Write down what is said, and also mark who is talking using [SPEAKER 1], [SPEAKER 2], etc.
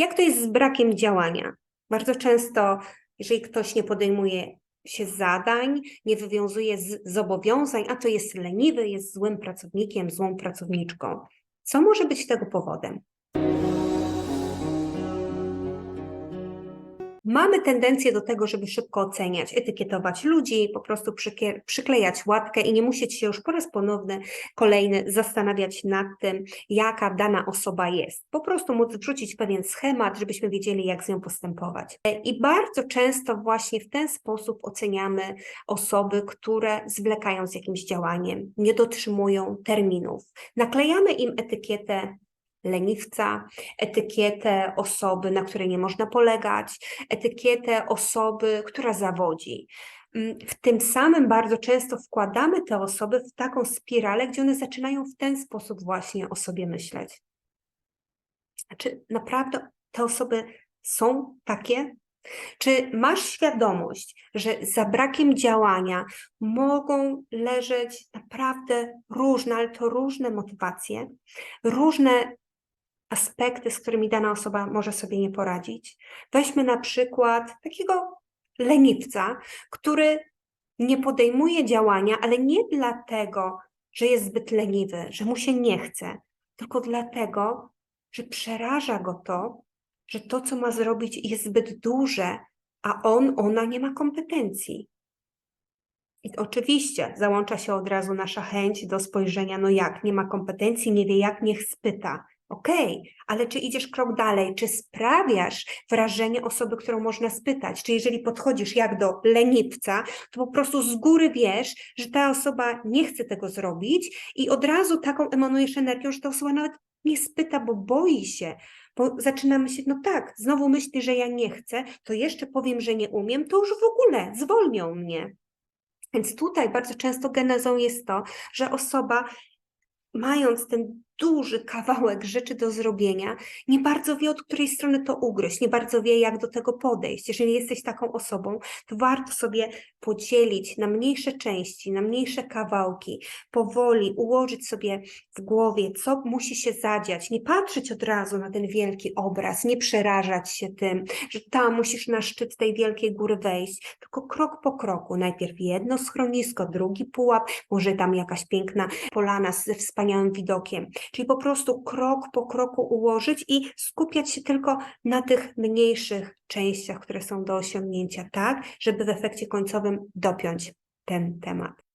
[SPEAKER 1] Jak to jest z brakiem działania? Bardzo często, jeżeli ktoś nie podejmuje się zadań, nie wywiązuje z zobowiązań, a to jest leniwy, jest złym pracownikiem, złą pracowniczką. Co może być tego powodem? Mamy tendencję do tego, żeby szybko oceniać, etykietować ludzi, po prostu przyklejać łatkę i nie musieć się już po raz ponowny, kolejny zastanawiać nad tym, jaka dana osoba jest. Po prostu móc wrzucić pewien schemat, żebyśmy wiedzieli, jak z nią postępować. I bardzo często właśnie w ten sposób oceniamy osoby, które zwlekają z jakimś działaniem, nie dotrzymują terminów. Naklejamy im etykietę leniwca, etykietę osoby, na której nie można polegać, etykietę osoby, która zawodzi. Mm, W tym samym bardzo często wkładamy te osoby w taką spiralę, gdzie one zaczynają w ten sposób właśnie o sobie myśleć. Czy naprawdę te osoby są takie? Czy masz świadomość, że za brakiem działania mogą leżeć naprawdę różne, ale to różne motywacje, różne aspekty, z którymi dana osoba może sobie nie poradzić? Weźmy na przykład takiego leniwca, który nie podejmuje działania, ale nie dlatego, że jest zbyt leniwy, że mu się nie chce, tylko dlatego, że przeraża go to, że to, co ma zrobić, jest zbyt duże, a on, ona nie ma kompetencji. I oczywiście załącza się od razu nasza chęć do spojrzenia, no jak, nie ma kompetencji, nie wie jak, niech spyta. Okej, ale czy idziesz krok dalej, czy sprawiasz wrażenie osoby, którą można spytać? Czy jeżeli podchodzisz jak do leniwca, to po prostu z góry wiesz, że ta osoba nie chce tego zrobić i od razu taką emanujesz energią, że ta osoba nawet nie spyta, bo boi się, bo zaczyna myśleć, no tak, znowu myśli, że ja nie chcę, to jeszcze powiem, że nie umiem, to już w ogóle zwolnią mnie. Więc tutaj bardzo często genezą jest to, że osoba, mając ten duży kawałek rzeczy do zrobienia, nie bardzo wie, od której strony to ugryźć, nie bardzo wie, jak do tego podejść. Jeżeli jesteś taką osobą, to warto sobie podzielić na mniejsze części, na mniejsze kawałki, powoli ułożyć sobie w głowie, co musi się zadziać, nie patrzeć od razu na ten wielki obraz, nie przerażać się tym, że tam musisz na szczyt tej wielkiej góry wejść, tylko krok po kroku. Najpierw jedno schronisko, drugi pułap, może tam jakaś piękna polana ze wspaniałym widokiem. Czyli po prostu krok po kroku ułożyć i skupiać się tylko na tych mniejszych częściach, które są do osiągnięcia, tak, żeby w efekcie końcowym dopiąć ten temat.